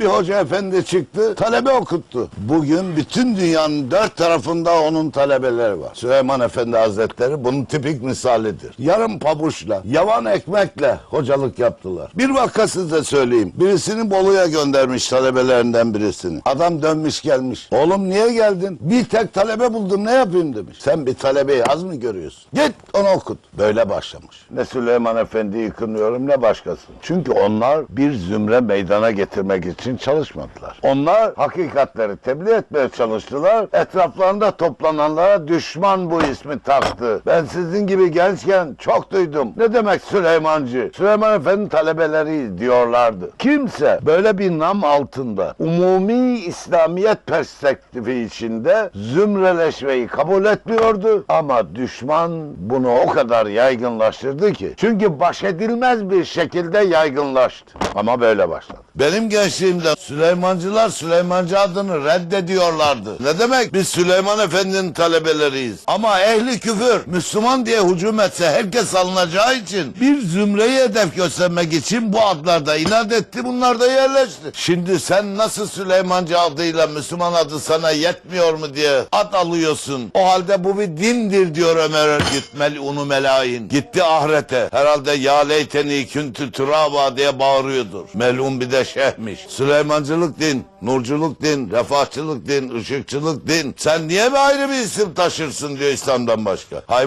Bir hoca efendi çıktı, talebe okuttu. Bugün bütün dünyanın dört tarafında onun talebeleri var. Süleyman Efendi Hazretleri bunun tipik misalidir. Yarım pabuçla, yavan ekmekle hocalık yaptılar. Bir vaka size söyleyeyim. Birisini Bolu'ya göndermiş talebelerinden birisini. Adam dönmüş gelmiş. Oğlum niye geldin? Bir tek talebe buldum ne yapayım demiş. Sen bir talebeyi az mı görüyorsun? Git onu okut. Böyle başlamış. Ne Süleyman Efendi'yi kınıyorum ne başkasını. Çünkü onlar bir zümre meydana getirmek için çalışmadılar. Onlar hakikatleri tebliğ etmeye çalıştılar. Etraflarında toplananlara düşman bu ismi taktı. Ben sizin gibi gençken çok duydum. Ne demek Süleymancı? Süleyman Efendi talebeleri diyorlardı. Kimse böyle bir nam altında umumi İslamiyet perspektifi içinde zümreleşmeyi kabul etmiyordu. Ama düşman bunu o kadar yaygınlaştırdı ki. Çünkü baş edilmez bir şekilde yaygınlaştı. Ama böyle başladı. Benim gençliğimde Süleymancılar Süleymancı adını reddediyorlardı. Ne demek? Biz Süleyman Efendi'nin talebeleriyiz. Ama ehli küfür Müslüman diye hücum etse herkes alınacağı için bir zümreyi hedef göstermek için bu adlarda inat etti bunlar da yerleşti. Şimdi sen nasıl Süleymancı adıyla Müslüman adı sana yetmiyor mu diye ad alıyorsun. O halde bu bir dindir diyor Ömer Örgüt melunu melayin. Gitti ahirete. Herhalde ya leyteni küntü turaba diye bağırıyordur. Melun bir de şeyhmiş. Süleymancılık din, nurculuk din, refahçılık din, ışıkçılık din. Sen niye bir ayrı bir isim taşırsın diyor İslam'dan başka. Hay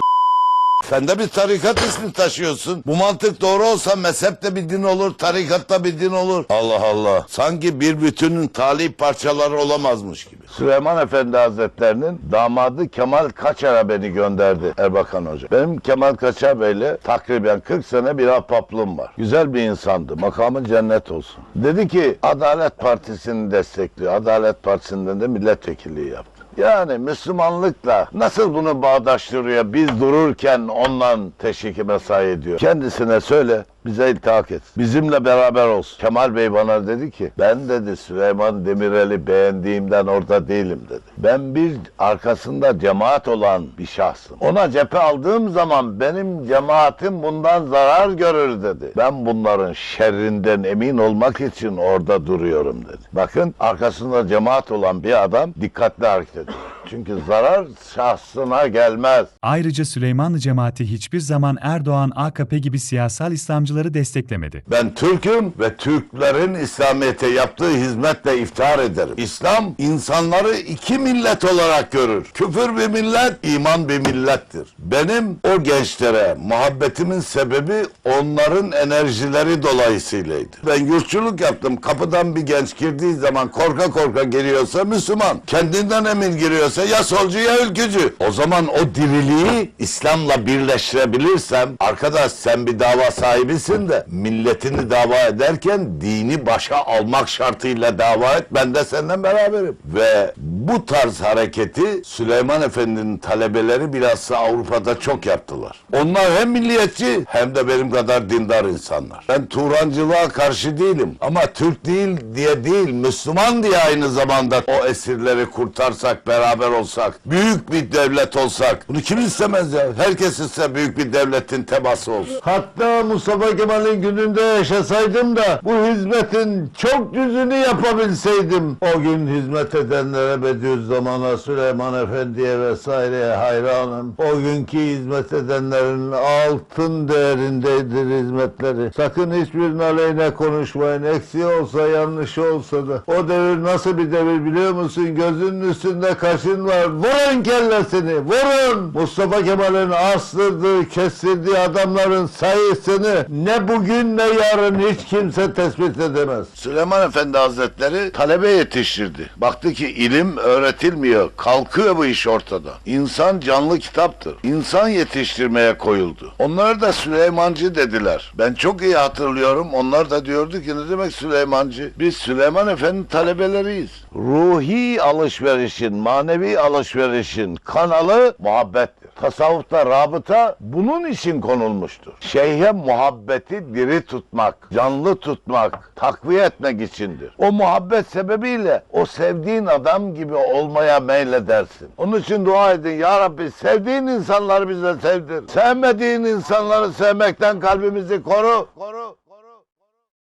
sen de bir tarikat ismi taşıyorsun. Bu mantık doğru olsa mezhep de bir din olur, tarikat da bir din olur. Allah Allah. Sanki bir bütünün talih parçaları olamazmış gibi. Süleyman Efendi Hazretlerinin damadı Kemal Kaçar'a beni gönderdi Erbakan Hoca. Benim Kemal Kaçar Bey'le takriben 40 sene bir ahbaplığım var. Güzel bir insandı. Makamı cennet olsun. Dedi ki Adalet Partisi'ni destekliyor. Adalet Partisi'nden de milletvekilliği yaptı. Yani Müslümanlıkla nasıl bunu bağdaştırıyor biz dururken ondan teşviki mesai ediyor. Kendisine söyle bize iltihak et. Bizimle beraber olsun. Kemal Bey bana dedi ki ben dedi Süleyman Demirel'i beğendiğimden orada değilim dedi. Ben bir arkasında cemaat olan bir şahsım. Ona cephe aldığım zaman benim cemaatim bundan zarar görür dedi. Ben bunların şerrinden emin olmak için orada duruyorum dedi. Bakın arkasında cemaat olan bir adam dikkatli hareket ediyor. Çünkü zarar şahsına gelmez. Ayrıca Süleymanlı cemaati hiçbir zaman Erdoğan, AKP gibi siyasal İslamcıları desteklemedi. Ben Türk'üm ve Türklerin İslamiyet'e yaptığı hizmetle iftihar ederim. İslam insanları iki millet olarak görür. Küfür bir millet, iman bir millettir. Benim o gençlere muhabbetimin sebebi onların enerjileri dolayısıylaydı. Ben yurtçuluk yaptım. Kapıdan bir genç girdiği zaman korka korka giriyorsa Müslüman. Kendinden emin giriyorsa ya solcu ya ülkücü. O zaman o diriliği İslam'la birleştirebilirsem arkadaş sen bir dava sahibisin de milletini dava ederken dini başa almak şartıyla dava et ben de senden beraberim. Ve bu tarz hareketi Süleyman Efendi'nin talebeleri bilhassa Avrupa'da çok yaptılar. Onlar hem milliyetçi hem de benim kadar dindar insanlar. Ben Turancılığa karşı değilim ama Türk değil diye değil Müslüman diye aynı zamanda o esirleri kurtarsak beraber olsak büyük bir devlet olsak bunu kim istemez ya? Herkes ister büyük bir devletin teması olsun. Hatta Mustafa Kemal'in gününde yaşasaydım da bu hizmetin çok yüzünü yapabilseydim. O gün hizmet edenlere Bediüzzaman'a, Süleyman Efendi'ye vesaireye hayranım. O günkü hizmet edenlerin altın değerindedir hizmetleri. Sakın hiçbirinin aleyhine konuşmayın. Eksiği olsa yanlışı olsa da. O devir nasıl bir devir biliyor musun? Gözünün üstünde kaşın var. Vurun kellesini, vurun! Mustafa Kemal'in astırdığı, kestirdiği adamların sayısını ne bugün ne yarın hiç kimse tespit edemez. Süleyman Efendi Hazretleri talebe yetiştirdi. Baktı ki ilim öğretilmiyor. Kalkıyor bu iş ortada. İnsan canlı kitaptır. İnsan yetiştirmeye koyuldu. Onlar da Süleymancı dediler. Ben çok iyi hatırlıyorum. Onlar da diyordu ki ne demek Süleymancı? Biz Süleyman Efendi talebeleriyiz. Ruhi alışverişin, manevi alışverişin kanalı muhabbettir. Tasavvufta rabıta bunun için konulmuştur. Şeyhe muhabbeti diri tutmak, canlı tutmak, takviye etmek içindir. O muhabbet sebebiyle o sevdiğin adam gibi olmaya meyledersin. Onun için dua edin. Ya Rabbi sevdiğin insanları bize sevdir. Sevmediğin insanları sevmekten kalbimizi koru. Koru.